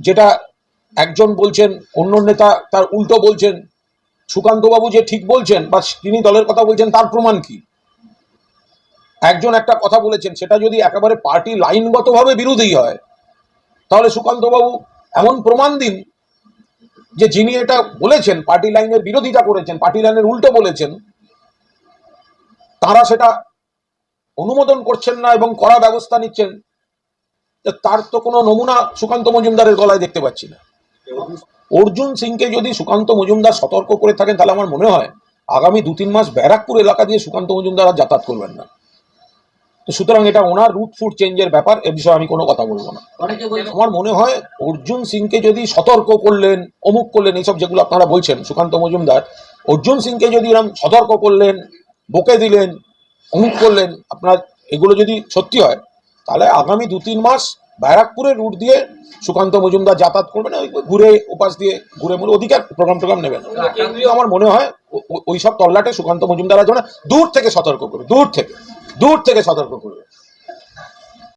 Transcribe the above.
যেটা একজন বলছেন অন্য নেতা তার উল্টো বলছেন, সুকান্তবাবু যে ঠিক বলছেন বা তিনি দলের কথা বলছেন, তার প্রমাণ কি? একজন একটা কথা বলেছেন, সেটা যদি একেবারে পার্টি লাইনগতভাবে বিরোধী হয়, তাহলে সুকান্তবাবু এমন প্রমাণ দিন যে যিনি এটা বলেছেন, পার্টি লাইনের বিরোধিতা করেছেন, পার্টি লাইনের উল্টো বলেছেন, তারা সেটা অনুমোদন করছেন না এবং কড়া ব্যবস্থা নিচ্ছেন। তার তো কোনো নমুনা সুকান্ত মজুমদারের গলায় দেখতে পাচ্ছি না। অর্জুন সিংকে যদি সুকান্ত মজুমদার সতর্ক করে থাকেন তাহলে আমার মনে হয় আগামী দু তিন মাস ব্যারাকপুর এলাকা দিয়ে সুকান্ত মজুমদার আর যাতায়াত করবেন না। তো সুতরাং এটা ওনার রুট ফুট চেঞ্জের ব্যাপার এ বিষয়ে আমি কোনো কথা বলব না। আমার মনে হয় অর্জুন সিংকে যদি সতর্ক করলেন অমুক করলেন এইসব যেগুলো আপনারা বলছেন সুকান্ত মজুমদার অর্জুন সিংকে যদি এরকম সতর্ক করলেন বকে দিলেন অমুক করলেন আপনার এগুলো যদি সত্যি হয় তাহলে আগামী দু তিন মাস ব্যারাকপুরের রুট দিয়ে সুকান্ত মজুমদার যাতায়াত করবেন, ওই ঘুরে উপাস দিয়ে ঘুরে মুড়ে অধিকার প্রোগ্রাম টোগ্রাম নেবেন। আমার মনে হয় ওইসব তল্লাটে সুকান্ত মজুমদার যেন দূর থেকে সতর্ক করবে, দূর থেকে দূর থেকে সতর্ক করবে।